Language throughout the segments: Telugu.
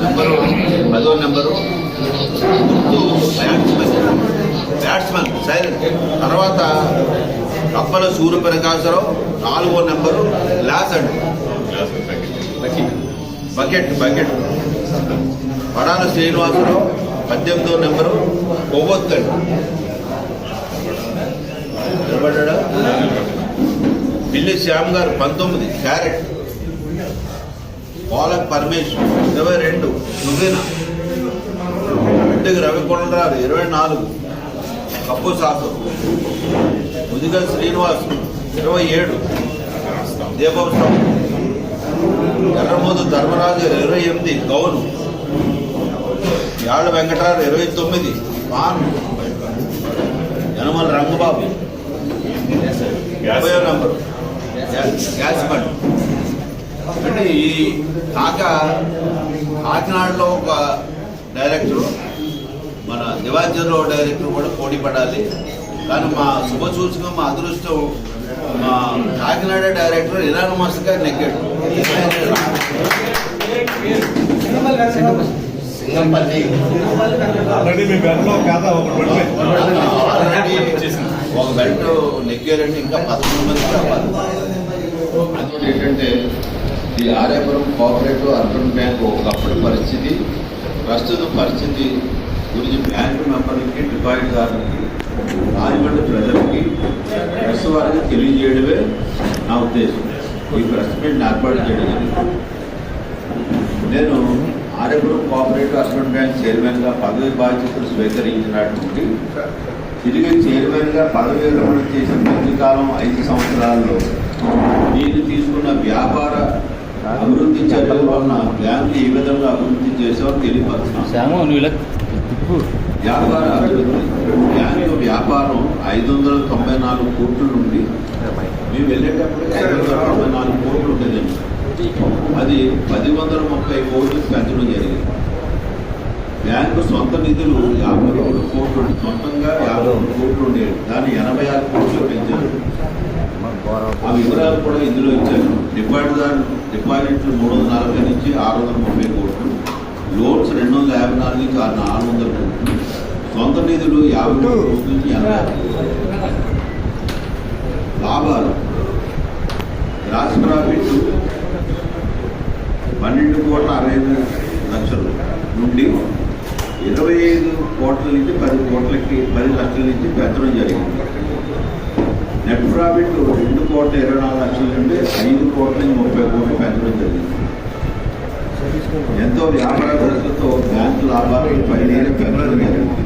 నెంబరు పదో నెంబరు. గుర్తు బ్యాట్స్మెన్. Batsmen silent. తర్వాత కప్పల సూర్యప్రకాశరావు నాలుగో నెంబరు లాస్ అండి బకెట్ బకెట్. పడాల శ్రీనివాసరావు పద్దెనిమిదో నెంబరు కొవ్వొత్తండి. నిలబడ్డా. పిల్లి శ్యామ్ గారు పంతొమ్మిది క్యారెట్. పోలక్ పరమేష్ ఇరవై రెండు. నువ్వేనా? ఇంటికి రవికొండరారు ఇరవై నాలుగు. Cup saucer. ముదిగ శ్రీనివాస్. ఇరవై ఏడు. దీపం ఎర్రమోదు ధర్మరాజు ఇరవై ఎనిమిది. గౌను. యాళ్ళ వెంకటరావు ఇరవై తొమ్మిది. పాన్. యనమల రంగబాబు. ముప్పై నంబరు. Gas bund. అంటే ఈ కాక కాకినాడలో ఒక డైరెక్టర్ మన దివాంజన్లో డైరెక్టర్ కూడా పోటీ పడాలి. కానీ మా శుభ సూచకం మా అదృష్టం మా కాకినాడ డైరెక్టర్ ఇరాన్ మస్గా నెగ్గాడు. సింగంపల్లి. ఆల్రెడీ మీ బ్యాగ్లో కథ ఒకటి పెట్టలేదు ఆల్రెడీ ఒక గంట నెగ్గారంటే ఇంకా పదకొండు మంది కావాలి అది ఏంటంటే ఈ ఆర్యాపురం కోఆపరేటివ్ అర్బన్ బ్యాంక్ ఒకప్పుడు పరిస్థితి ప్రస్తుత పరిస్థితి గురించి బ్యాంకు మెంబర్లకి డిపాజిట్దారులకి రాజమండ్రి ప్రజలకి ప్రెస్ వారికి తెలియజేయడమే నా ఉద్దేశం. ఈ ప్రెస్ మీట్ ఏర్పాటు చేయడం జరిగింది. నేను ఆర్యపురం కోఆపరేటివ్ అర్బన్ బ్యాంక్ చైర్మన్గా పదవి బాధ్యతలు స్వీకరించినటువంటి తిరిగి చైర్మన్గా పదవి విరమణ చేసిన మధ్యకాలం ఐదు సంవత్సరాల్లో నేను తీసుకున్న వ్యాపార అభివృద్ధి చర్యల వలన బ్యాంకు ఏ విధంగా అభివృద్ధి చేసామో తిప్పు. వ్యాపార అభివృద్ధి. బ్యాంకు వ్యాపారం ఐదు వందల తొంభై నాలుగు కోట్ల నుండి మేము వెళ్ళేటప్పటికి ఐదు వందల తొంభై నాలుగు కోట్లు ఉండేదండి. అది పది వందల ముప్పై కోట్లు పెంచడం జరిగింది. బ్యాంకు సొంత నిధులు యాభై రెండు కోట్లు సొంతంగా యాభై రెండు కోట్లు ఉండేవి. దాన్ని ఎనభై ఆరు కోట్లు పెంచారు. ఆ వివరాలు కూడా ఇందులో ఇచ్చారు. డిపాజిట్దారు డిపాజిట్లు మూడు వందల నలభై నుంచి ఆరు వందల ముప్పై కోట్లు. లోన్స్ రెండు వందల యాభై నాలుగు నుంచి ఆరు నాలుగు వందల కోట్లు. సొంత నిధులు యాభై మూడు కోట్ల నుంచి ఎనభై లాభాలు. గ్రాస్ ప్రాఫిట్ పన్నెండు కోట్ల అరవై లక్షలు నుండి ఇరవై ఐదు కోట్ల నుంచి పది కోట్లకి పది లక్షల నుంచి పెంచడం జరిగింది. నెట్ ప్రాఫిట్ రెండు కోట్ల ఇరవై నాలుగు లక్షల నుండి ఐదు కోట్ల నుంచి ముప్పై కోట్లు పెంచడం జరిగింది. ఎంతో వ్యాపార ఖర్చులతో బ్యాంకు లాభాలు పదిహేను పెంచడం జరిగింది.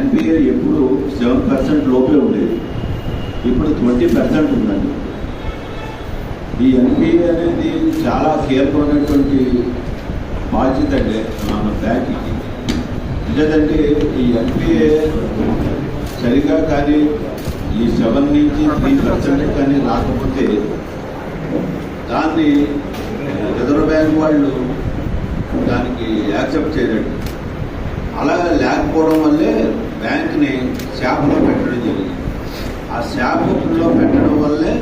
ఎన్పిఏ ఎప్పుడు సెవెన్ పర్సెంట్ లోపే ఉండేది. ఇప్పుడు ట్వంటీ పర్సెంట్ ఉందండి. ఈ ఎన్పిఏ అనేది చాలా కీలకమైనటువంటి బాధ్యత అండి మన బ్యాంక్కి. ఎందుకంటే ఈ ఎన్పిఏ సరిగా కానీ ఈ సెవెన్ నుంచి త్రీ పర్సెంట్ కానీ రాకపోతే దాన్ని రిజర్వ్ బ్యాంక్ వాళ్ళు దానికి యాక్సెప్ట్ చేయలేదు అలా లేకపోవడం వల్లే బ్యాంక్ని శాపలో పెట్టడం జరిగింది. ఆ శాపలో పెట్టడం వల్లే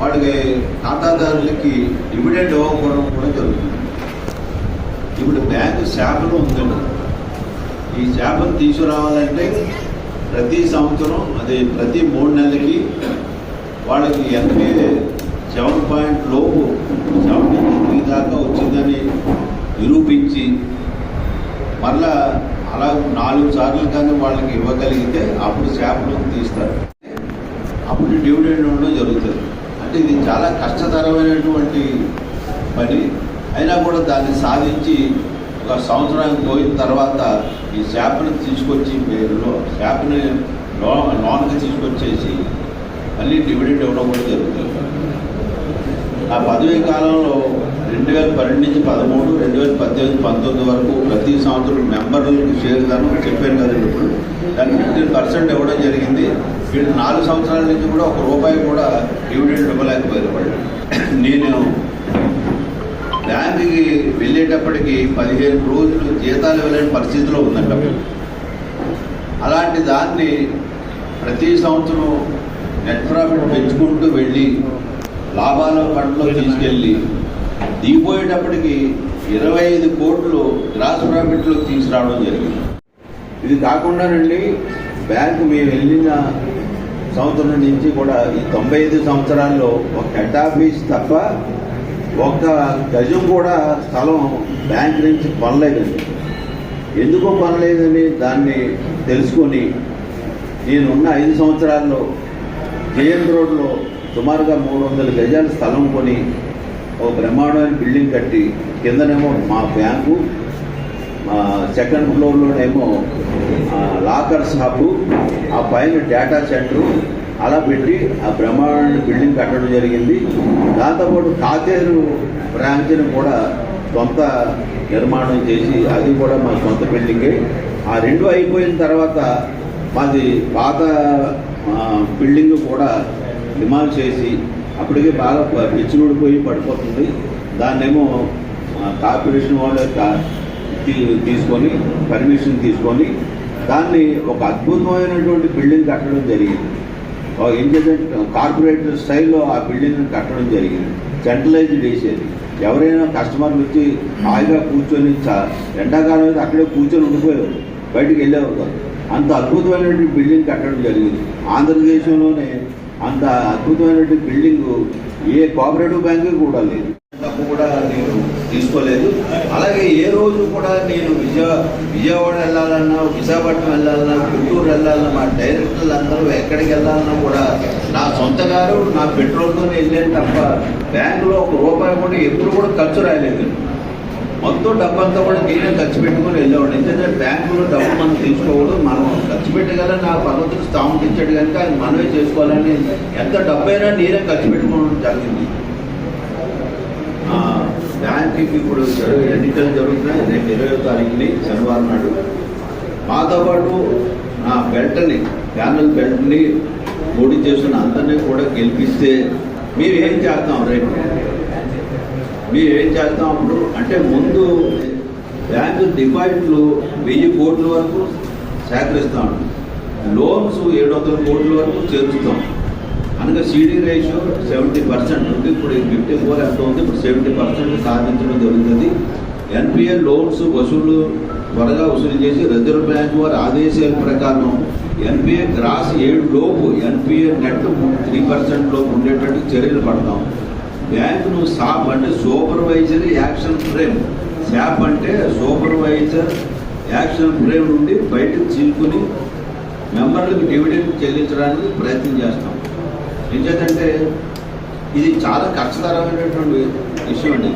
వాడికి ఖాతాదారులకి డివిడెండ్ ఇవ్వకపోవడం కూడా జరుగుతుంది. ఇప్పుడు బ్యాంకు శాఖలో ఉందండి. ఈ చేపను తీసుకురావాలంటే ప్రతి సంవత్సరం అది ప్రతి మూడు నెలలకి వాళ్ళకి ఎనభై సెవెన్ పాయింట్ లోపు సెవెన్ నుంచి త్రీ దాకా వచ్చిందని నిరూపించి మళ్ళా అలా నాలుగు సార్లు కానీ వాళ్ళకి ఇవ్వగలిగితే అప్పుడు శాపలు తీస్తారు. అప్పుడు డివిడెండ్ ఉండడం జరుగుతుంది. అంటే ఇది చాలా కష్టతరమైనటువంటి పని. అయినా కూడా దాన్ని సాధించి ఒక సంవత్సరానికి పోయిన తర్వాత ఈ శాపను తీసుకొచ్చి పేరులో శాపని లో లోన్కి తీసుకొచ్చేసి మళ్ళీ డివిడెండ్ ఇవ్వడం కూడా జరుగుతుంది. ఆ పదవీ కాలంలో రెండు వేల పన్నెండు నుంచి పదమూడు రెండు వేల పద్దెనిమిది పంతొమ్మిది వరకు ప్రతి సంవత్సరం మెంబర్లకు షేర్ చెప్పాను కదండి ఇప్పుడు దానికి ఫిఫ్టీన్ పర్సెంట్ ఇవ్వడం జరిగింది. వీళ్ళు నాలుగు సంవత్సరాల నుంచి కూడా ఒక రూపాయి కూడా డివిడెండ్ ఇవ్వలేకపోయారు వాళ్ళు. నేను బ్యాంకుకి వెళ్ళేటప్పటికి పదిహేను రోజులు జీతాలు ఇవ్వలేని పరిస్థితిలో ఉందంట. అలాంటి దాన్ని ప్రతి సంవత్సరం నెట్ ప్రాఫిట్ పెంచుకుంటూ వెళ్ళి లాభాల పంటలో తీసుకెళ్ళి దిగిపోయేటప్పటికి ఇరవై ఐదు కోట్లు గ్రాస్ ప్రాఫిట్లో తీసుకురావడం జరిగింది. ఇది కాకుండానండి బ్యాంకు మేము వెళ్ళిన సంవత్సరం నుంచి కూడా ఈ తొంభై ఐదు సంవత్సరాల్లో ఒక హెడ్ ఆఫీస్ తప్ప ఒక్క గజం కూడా స్థలం బ్యాంక్ నుంచి పనలేదండి ఎందుకు పనలేదని దాన్ని తెలుసుకొని నేనున్న ఐదు సంవత్సరాల్లో జేఎన్ రోడ్లో సుమారుగా మూడు వందల గజాల స్థలం కొని ఒక బ్రహ్మాండమైన బిల్డింగ్ కట్టి కిందనేమో మా బ్యాంకు మా సెకండ్ ఫ్లోర్లోనేమో లాకర్ లాకర్స్ హబ్ ఆ పైన డేటా సెంటరు అలా పెట్టి ఆ బ్రహ్మాండ బిల్డింగ్ కట్టడం జరిగింది. దాంతోపాటు కాతేరు బ్రాంచ్ను కూడా సొంత నిర్మాణం చేసి అది కూడా మా సొంత బిల్డింగే. ఆ రెండు అయిపోయిన తర్వాత మాది పాత బిల్డింగ్ కూడా డిమాల్ చేసి అప్పటికే బాగా ప- పిచ్చిలుడిపోయి పడిపోతుంది. దాన్నేమో కార్పొరేషన్ వాళ్ళు తీసుకొని పర్మిషన్ తీసుకొని దాన్ని ఒక అద్భుతమైనటువంటి బిల్డింగ్ కట్టడం జరిగింది. ఓ ఏం కార్పొరేట్ స్టైల్లో ఆ బిల్డింగ్ కట్టడం జరిగింది. సెంట్రలైజ్డ్ వేసేది ఎవరైనా కస్టమర్లు వచ్చి హాయిగా కూర్చొని ఎండాకాలం అయితే అక్కడే కూర్చొని ఉండిపోయేవారు బయటికి వెళ్ళేవారు. కాదు అంత అద్భుతమైనటువంటి బిల్డింగ్ కట్టడం జరిగింది. ఆంధ్రదేశంలోనే అంత అద్భుతమైనటువంటి బిల్డింగ్ ఏ కోఆపరేటివ్ బ్యాంకు కూడా లేదు. తప్పు కూడా నేను తీసుకోలేదు. అలాగే ఏ రోజు కూడా నేను విజయ విజయవాడ వెళ్ళాలన్నా విశాఖపట్నం వెళ్ళాలన్నా గుంటూరు వెళ్ళాలన్నా మా డైరెక్టర్లు అందరూ ఎక్కడికి వెళ్ళాలన్నా కూడా నా సొంత గారు నా పెట్రోల్తో వెళ్ళాను తప్ప బ్యాంకులో ఒక రూపాయి కూడా ఎప్పుడు కూడా ఖర్చు రాయలేదు. మొత్తం డబ్బంతా కూడా నేనే ఖర్చు పెట్టుకుని వెళ్ళేవాడు ఎందుకంటే బ్యాంకులో డబ్బు మనం తీసుకోకూడదు మనం ఖర్చు పెట్టగల నా భగవంతుడు స్థాపించాడు కనుక అది మనమే చేసుకోవాలని ఎంత డబ్బైనా నేనే ఖర్చు పెట్టుకోవడం జరిగింది. బ్యాంక్కి ఇప్పుడు ఎన్నికలు జరుగుతున్నాయి. రేపు ఇరవై తారీఖుని శనివారం నాడు. మాతో పాటు నా బెల్ట్ని ప్యానల్ బెల్ట్ని పోటీ చేస్తున్న అందరినీ కూడా గెలిపిస్తే మేము ఏం చేస్తాం రేపు? మేము ఏం చేస్తాం అప్పుడు? అంటే ముందు బ్యాంకు డిపాజిట్లు వెయ్యి కోట్ల వరకు సేకరిస్తాం. లోన్స్ ఏడు వందల కోట్ల వరకు చేరుస్తాం. అనగా సీడీ రేషియో సెవెంటీ పర్సెంట్ ఉంది. ఇప్పుడు ఫిఫ్టీ ఫోర్ ఎంత ఉంది? ఇప్పుడు సెవెంటీ పర్సెంట్ సాధించడం జరుగుతుంది. ఎన్పిఎల్ లోన్స్ వసూలు త్వరగా వసూలు చేసి రిజర్వ్ బ్యాంక్ వారి ఆదేశాల ప్రకారం ఎన్పిఏ గ్రాస్ ఏడు లోపు ఎన్పిఏ నెట్ త్రీ పర్సెంట్ లోపు ఉండేటట్టు చర్యలు పడతాం. బ్యాంకును సాప్ అంటే సూపర్వైజరీ యాక్షన్ ఫ్రేమ్ శాప్ అంటే సూపర్వైజర్ యాక్షన్ ఫ్రేమ్ నుండి బయటకు చీల్చుకుని మెంబర్లకు డివిడెండ్ చెల్లించడానికి ప్రయత్నం చేస్తాం. ఎందుకంటే ఇది చాలా కష్టతరమైనటువంటి విషయం అండి.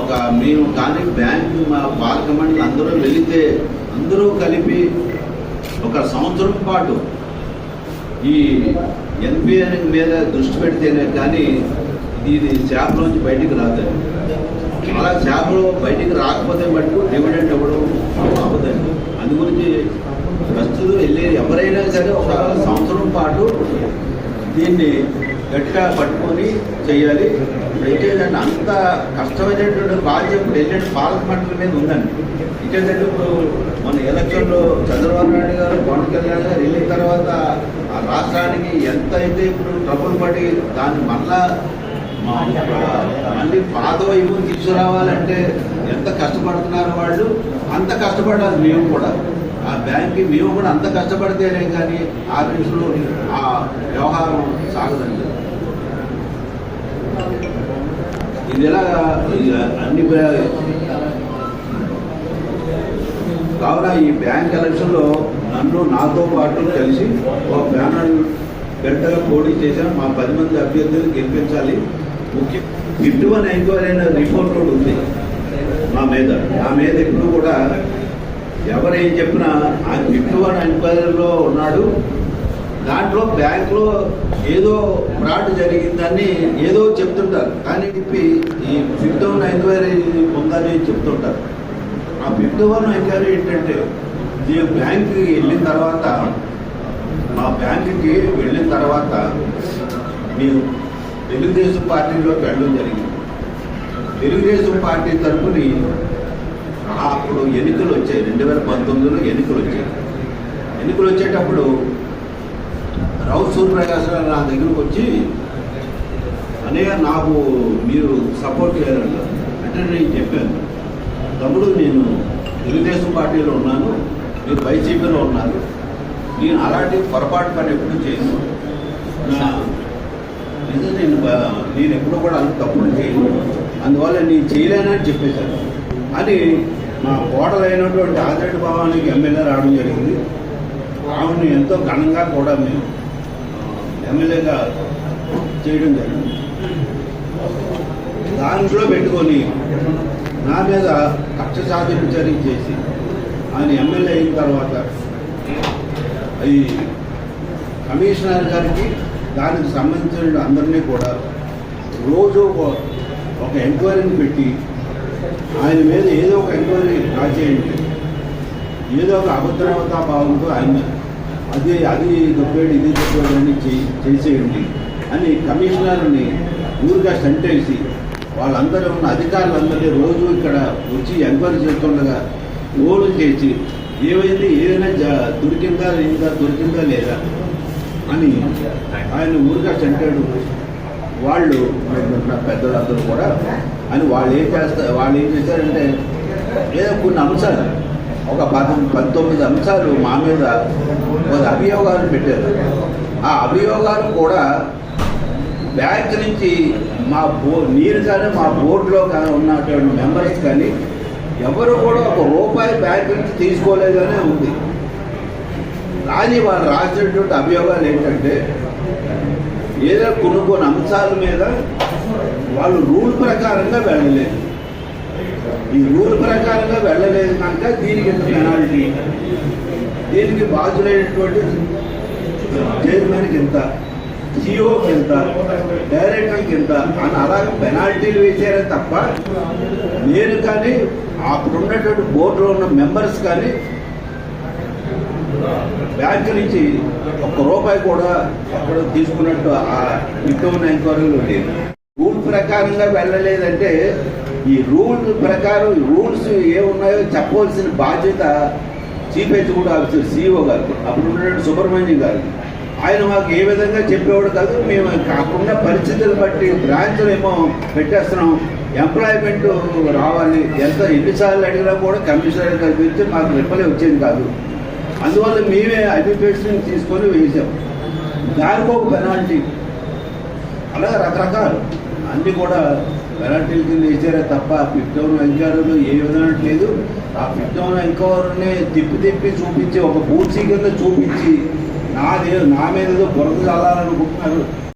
ఒక మేము కానీ బ్యాంకు మా పాలక మండలి అందరూ వెళితే అందరూ కలిపి ఒక సంవత్సరం పాటు ఈ ఎన్పిఏ మీద దృష్టి పెడితేనే కానీ ఇది చేపలోంచి బయటికి రాదండి అలా చేపలు బయటికి రాకపోతే మటుకు డివిడెంట్ ఇవ్వడం అవ్వదండి అందు గురించి ప్రస్తుతం వెళ్ళే ఎవరైనా సరే ఒక సంవత్సరం పాటు దీన్ని గట్టిగా పట్టుకొని చేయాలి ఏంటంటే అంత కష్టమైనటువంటి బాధ్యం ఇప్పుడు పాలక మండలి మీద ఉందండి. ఏంటంటే ఇప్పుడు మన ఎలక్షన్లో చంద్రబాబు నాయుడు గారు పవన్ కళ్యాణ్ గారు వెళ్ళిన తర్వాత ఆ రాష్ట్రానికి ఎంత అయితే ఇప్పుడు ట్రబుల్ పడి దాన్ని మళ్ళా మా మళ్ళీ పాత వైపు తీసుకురావాలంటే ఎంత కష్టపడుతున్నారు వాళ్ళు? అంత కష్టపడాలి మేము కూడా. ఆ బ్యాంక్కి మేము కూడా అంత కష్టపడితేనే కానీ ఆఫీసులో ఆ వ్యవహారం సాగదండి. ఇది ఎలా ఇక అన్ని కావున ఈ బ్యాంక్ ఎలక్షన్లో నన్ను నాతో పాటు కలిసి ఒక బ్యానర్ గంటగా పోటీ చేశాను మా పది మంది అభ్యర్థులు గెలిపించాలి. ముఖ్య ఫిఫ్టీ వన్ ఎంక్వైరీ అయిన రిపోర్ట్ కూడా ఉంది. మా మీద. ఆ మీద ఇప్పుడు కూడా ఎవరేం చెప్పినా ఆ ఫిఫ్టీ వన్ ఎంక్వైరీలో ఉన్నాడు. దాంట్లో బ్యాంక్లో ఏదో ఫ్రాడ్ జరిగిందని ఏదో చెప్తుంటారు. కానీ చెప్పి ఈ ఫిఫ్త్ వన్ ఎంక్వైరీ ఉందని చెప్తుంటారు. ఆ ఫిఫ్త్ వన్ ఎంక్వైరీ ఏంటంటే ఈ బ్యాంక్కి వెళ్ళిన తర్వాత మా బ్యాంకుకి వెళ్ళిన తర్వాత మీ తెలుగుదేశం పార్టీలోకి వెళ్ళడం జరిగింది. తెలుగుదేశం పార్టీ తరఫుని అప్పుడు ఎన్నికలు వచ్చాయి. రెండు వేల పంతొమ్మిదిలో ఎన్నికలు వచ్చాయి. ఎన్నికలు వచ్చేటప్పుడు రావు సూర్యప్రకాశ్ గారు నా దగ్గరకు వచ్చి అనే నాకు మీరు సపోర్ట్ చేయాలన్నారు అంటే నేను చెప్పాను తమ్ముడు నేను తెలుగుదేశం పార్టీలో ఉన్నాను మీరు వైసీపీలో ఉన్నారు. నేను అలాంటి పొరపాటు పని ఎప్పుడు చేయను. నా నిజం నేను నేను ఎప్పుడు కూడా అంత తప్పులు చేయను. అందువల్ల నేను చేయలేనని చెప్పేశాను అని మా కోడలైనటువంటి ఆదిరెడ్డి భవానికి ఎమ్మెల్యే రావడం జరిగింది. ఆవిడని ఎంతో ఘనంగా కూడా మేము ఎమ్మెల్యేగా చేయడం జరిగింది. దాంట్లో పెట్టుకొని నా మీద కక్ష సాధన చర్య చేసి ఆయన ఎమ్మెల్యే అయిన తర్వాత ఈ కమిషనర్ గారికి దానికి సంబంధించిన అందరినీ కూడా రోజు ఒక- ఒక ఎంక్వైరీని పెట్టి ఆయన మీద ఏదో ఒక ఎంక్వైరీ రాచేయండి ఏదో ఒక అభద్రవతా భావంతో ఆయన అది అది దొబ్బేడు ఇది దొబ్బేడు అని చేసేయండి అని కమిషనర్ని ఊరిగా సంటేసి వాళ్ళందరూ ఉన్న అధికారులందరినీ రోజు ఇక్కడ వచ్చి ఎంక్వైరీ చేస్తుండగా ఓలు చేసి ఏమైంది ఏదైనా దొరికిందా లేదా దొరికిందా లేదా అని ఆయన ఊరిగా చంటాడు వాళ్ళు పెద్దలందరూ కూడా అని వాళ్ళు ఏం చేస్తారు వాళ్ళు ఏం చేశారంటే ఏదో కొన్ని అంశాలు ఒక పద పంతొమ్మిది అంశాలు మా మీద ఒక అభియోగాలు పెట్టారు. ఆ అభియోగాలు కూడా బ్యాంక్ నుంచి మా బో నేను కానీ మా బోర్డులో కానీ ఉన్నటువంటి మెంబర్స్ కానీ ఎవరు కూడా ఒక రూపాయి బ్యాంక్ నుంచి తీసుకోలేదనే ఉంది. కానీ వాళ్ళు రాసినటువంటి అభియోగాలు ఏంటంటే ఏదో కొన్ని కొన్ని అంశాల మీద వాళ్ళు రూల్ ప్రకారంగా వెళ్ళలేదు. ఈ రూల్ ప్రకారంగా వెళ్ళలేదు కనుక దీనికి పెనాల్టీ దీనికి బాధ్యులైనటువంటి చైర్మన్కి ఎంత? సిఇఓకి ఎంత? డైరెక్టర్కి ఎంత? అని అలాగే పెనాల్టీలు వేసారే తప్ప నేను కానీ అప్పుడు ఉన్నటువంటి బోర్డులో ఉన్న మెంబర్స్ కానీ బ్యాంక్ నుంచి ఒక్క రూపాయి కూడా అక్కడ తీసుకున్నట్టు ఆ విత్తమైన ఎంక్వైరీలో లేదు. రూల్ ప్రకారంగా వెళ్ళలేదంటే ఈ రూల్ ప్రకారం రూల్స్ ఏమున్నాయో చెప్పవలసిన బాధ్యత చీఫ్ ఎగ్జిక్యూటివ్ ఆఫీసర్ సిఇఓ గారికి అప్పుడు ఉన్నటువంటి సుబ్రహ్మణ్యం గారికి ఆయన మాకు ఏ విధంగా చెప్పేవాడు కాదు మేము కాకుండా పరిస్థితులు బట్టి బ్రాంచ్లు ఏమో పెట్టేస్తున్నాం. ఎంప్లాయ్మెంట్ రావాలి. ఎంత ఎన్నిసార్లు అడిగినా కూడా కమిషనర్ కల్పించి మాకు రిప్లై వచ్చేది కాదు. అందువల్ల మేమే అడ్మినిస్ట్రేషన్ తీసుకొని వేసాం దానికి ఒక పెనాల్టీ అలాగే రకరకాలు. అన్నీ కూడా పెనాల్టీల కింద వేసారే తప్ప ఫిఫ్త్ ఎంక్వైరీలు ఏ విధంగా లేదు. ఆ ఫిఫ్త్ ఎంక్వైరీని తిప్పి తిప్పి చూపించి ఒక పూర్తి కింద చూపించి నాదే నా మీద ఏదో బురద చల్లాలనుకుంటున్నారు.